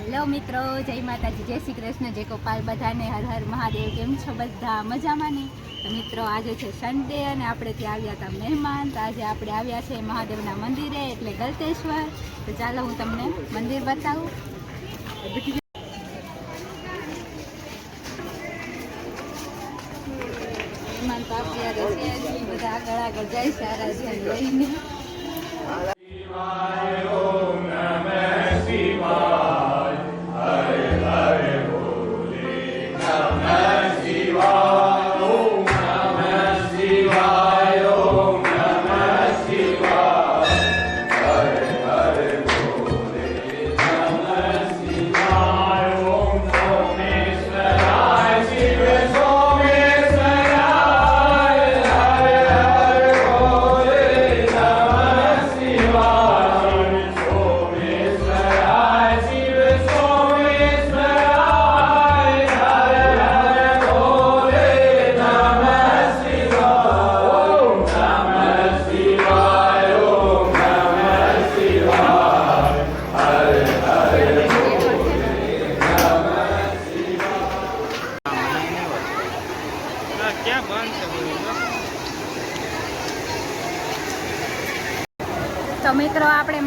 Hello મિત્રો, જય માતાજી, જય શ્રી કૃષ્ણ, જય ગોપાલ, બધાને હર હર મહાદેવ, કેમ છો બધા? મજામાં ને? તો મિત્રો, આજે છે સન્ડે અને આપણે ત્યાં આવ્યા હતા મહેમાન, તો આજે આપણે આવ્યા છે મહાદેવના મંદિરે, એટલે ગલતેશ્વર. તો ચાલો હું તમને મંદિર બતાવું. મહેમાન તો આપણે બધા આગળ આગળ જાય છે લઈને.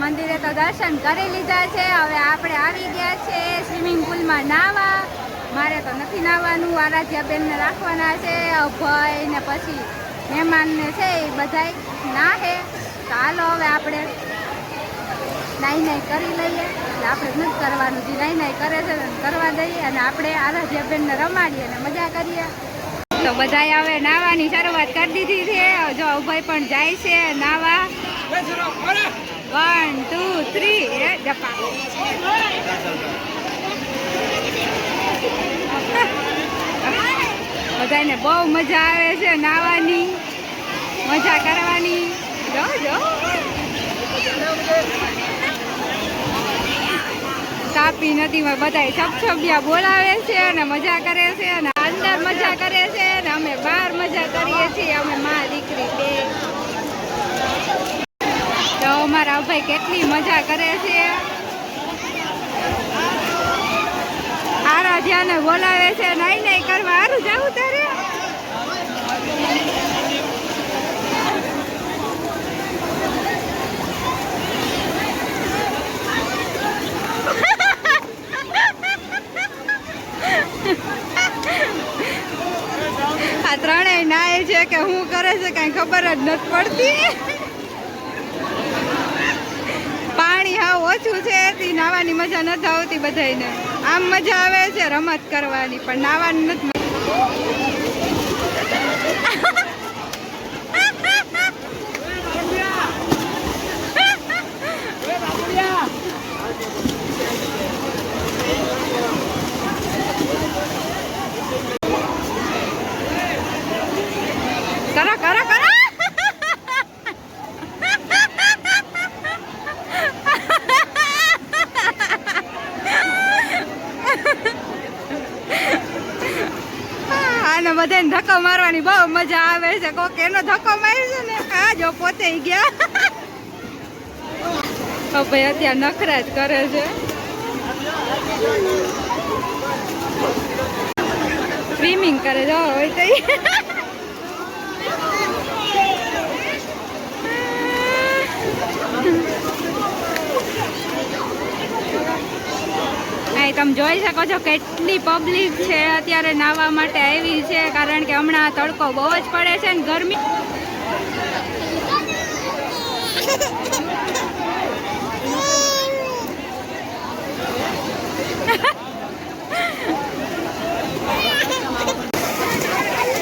મંદિરે તો દર્શન કરી લીધા છે. હવે આપણે આવી ગયા છે સ્વિમિંગ પુલમાં નાવા મારે તો નથી નાવાનું આરાધ્યાબેનને રાખવાના છે, અભય ને પછી મહેમાનને છે એ બધાય નાહે. હાલો હવે આપણે નાઈ નાઈ કરી લઈએ. એટલે આપણે નથી કરવાનું. જે નાઈ નાઈ કરે છે કરવા દઈએ અને આપણે આરાધ્યાબેનને રમાડીએ અને મજા કરીએ. તો બધા હવે નાવાની શરૂઆત કરી દીધી છે. જો અભય પણ જાય છે નાવા. વન ટુ થ્રી જપા બધાને બહુ મજા આવે છે નાવાની. મજા કરવાની. જો જો. તાપી નદીમાં બધા છપછપિયા બોલાવે છે અને મજા કરે છે અને અંદર મજા કરે છે ને અમે બહાર મજા કરીએ છીએ, અમે મા દીકરી બે. તો અમારા ભાઈ કેટલી મજા કરે છે. આરાધ્યાને બોલાવે છે, નહીં નહીં, કરવા સારું જવું તારે આ ત્રણેય હું કરે છે કઈ ખબર જ નથી પડતી. પાણી હાવ ઓછું છે, એથી નાવાની મજા નથી આવતી બધાને આમ મજા આવે છે રમત કરવાની, પણ નાવાની નથી કરો કરો કરો બધાને ધક્કો મારવાની બહુ મજા આવે છે. કોક એનો ધક્કો માર્યો છે ને આ જો પોતે ગયા. ભાઈ અત્યારે નખરા જ કરે છે. સ્વિમિંગ કરે જો હોય તો ઈ. અહીં તમે જોઈ શકો છો કેટલી પબ્લિક છે અત્યારે નાહવા માટે આવી છે, કારણ કે હમણાં તડકો બહુ જ પડે છે ને ગરમી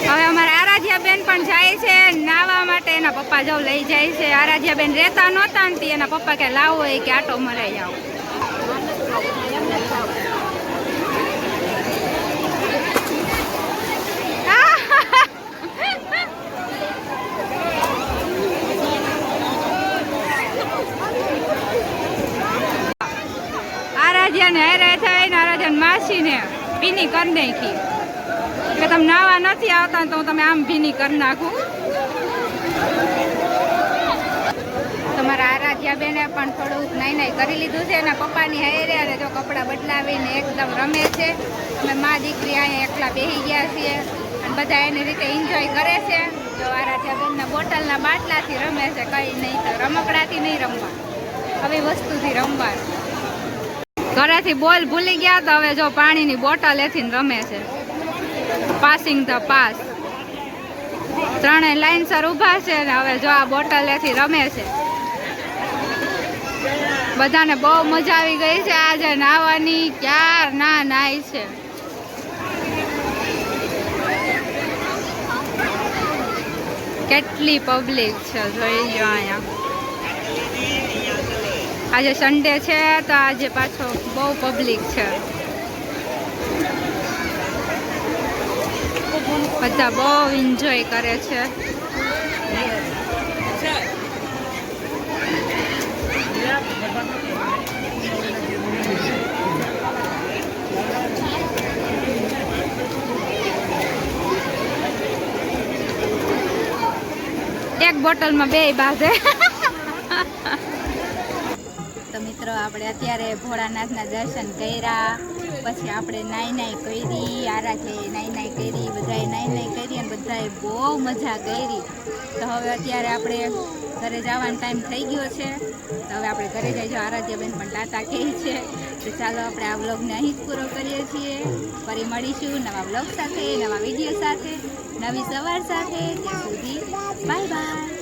હવે અમારા આરાધ્યા બેન પણ જાય છે નાવા માટે એના પપ્પા જવું લઈ જાય છે. આરાધ્યા બેન રહેતા નહોતા ને એના પપ્પા કે લાવો એ કે આટો મરાઈ આવો આરાધ્યાને હેરે થઈને આરાધ્યાને માસીને ભીની કરી નાખી. નાવા નથી આવતા તો હું તમે આમ ભીની કરી નાખું. બેને પણ થોડુંક નાઈ નાઈ કરી લીધું છે. એના પપ્પાની હારે અને જો કપડાં બદલાવીને એકદમ રમે છે. અમે મા દીકરી અહીંયા એકલા બેસી ગયા છીએ અને બધા એની રીતે એન્જોય કરે છે. જો આરાધ્યા બેનના બોટલના બાટલાથી રમે છે. કંઈ નહીં તો રમકડાથી નહીં રમવા. આવી વસ્તુથી રમવા. ઘરેથી બોલ ભૂલી ગયા તો હવે જો પાણીની બોટલ એથી રમે છે. પાસિંગ ધ પાસ ત્રણેય લાઈનસર ઊભા છે ને હવે જો આ બોટલ એથી રમે છે. બધાને બહુ મજા આવી ગઈ છે આજે નાવાની ક્યાર ના નાય છે. કેટલી પબ્લિક છે, જોઈ લો અહીંયા. આજે સન્ડે છે તો આજે પાછો બહુ પબ્લિક છે. બધા બહુ એન્જોય કરે છે. બોટલમાં બે તો મિત્રો, આપણે અત્યારે ભોળાનાથના દર્શન કર્યા. પછી આપણે નાઈ નાઈ કરી, આરાધે નાઈ નાઈ કરી, બધાએ નાઈ નાઈ કરી અને બધાએ બહુ મજા કરી. તો હવે અત્યારે આપણે ઘરે જવાનો ટાઈમ થઈ ગયો છે. તો હવે આપણે ઘરે જઈશું આરાધ્યબેન પણ ટાટા કહે છે. તો ચાલો આપણે આ વ્લોગને અહીં જ પૂરો કરીએ છીએ. ફરી મળીશું નવા વ્લોગ સાથે, નવા વીડિયો સાથે, નવી સવાર સાથે. ત્યાં સુધી બાય બાય